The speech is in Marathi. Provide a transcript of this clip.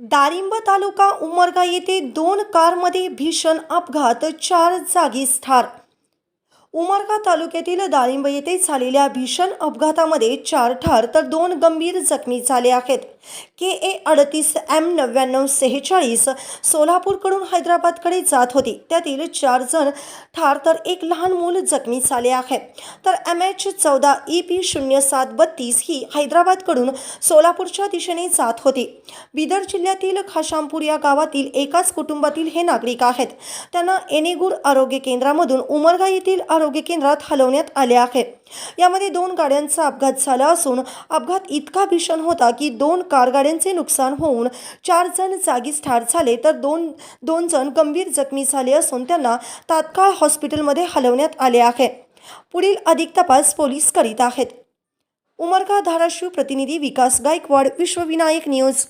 दारिंब तालुका उमरगा येथे दोन कारमध्ये भीषण अपघात चार जागीच ठार उमरगा तालुक्यातील दाळिंब येथे झालेल्या भीषण अपघातामध्ये चार ठार तर दोन गंभीर जखमी झाले आहेत. के ए अडतीस एम नव्याण्णव सेहेचाळीस सोलापूरकडून हैदराबादकडे जात होती. त्यातील चार जण ठार तर एक लहान मूल जखमी झाले आहे. तर एम एच चौदा ई पी शून्य सात बत्तीस ही हैदराबादकडून सोलापूरच्या दिशेने जात होती. बिदर जिल्ह्यातील खाशामपूर या गावातील एकाच कुटुंबातील हे नागरिक आहेत. त्यांना एनेगूर आरोग्य केंद्रामधून उमरगा येथील आरोग्य केंद्रात हलवण्यात आले आहे. यामध्ये दोन गाड्यांचा अपघात झाला असून अपघात इतका भीषण होता की दोन कारगाड्यांचे नुकसान होऊन चार जण जागीच ठार झाले. तर दोन दोन जण गंभीर जखमी झाले असून त्यांना तात्काळ हॉस्पिटलमध्ये हलवण्यात आले आहे. पुढील अधिक तपास पोलीस करीत आहेत. उमरगा धाराशिव प्रतिनिधी विकास गायकवाड विश्वविनायक न्यूज.